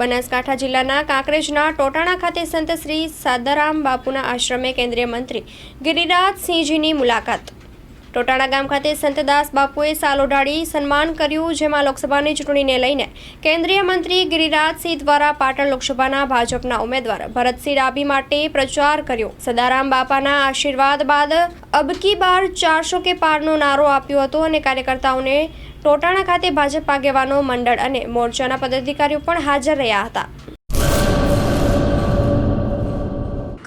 બનાસકાંઠા જિલ્લાના કાંકરેજના ટોટાણા ખાતે સંત શ્રી સાદારામ બાપુના આશ્રમે કેન્દ્રીય મંત્રી ગિરિરાજસિંહજીની મુલાકાત. ટોટાણા ગામ ખાતે સંતદાસ બાપુએ સાલ ઓઢાડી સન્માન કર્યું, જેમાં લોકસભાની ચૂંટણીને લઈને કેન્દ્રીય મંત્રી ગિરિરાજસિંહ દ્વારા પાટણ લોકસભાના ભાજપના ઉમેદવાર ભરતસિંહ ડાભી માટે પ્રચાર કર્યો. સદારામ બાપાના આશીર્વાદ બાદ અબકી બાર ચારસો કે પારનો નારો આપ્યો હતો અને કાર્યકર્તાઓને ટોટાણા ખાતે ભાજપ આગેવાનો, મંડળ અને મોરચાના પદાધિકારીઓ પણ હાજર રહ્યા હતા.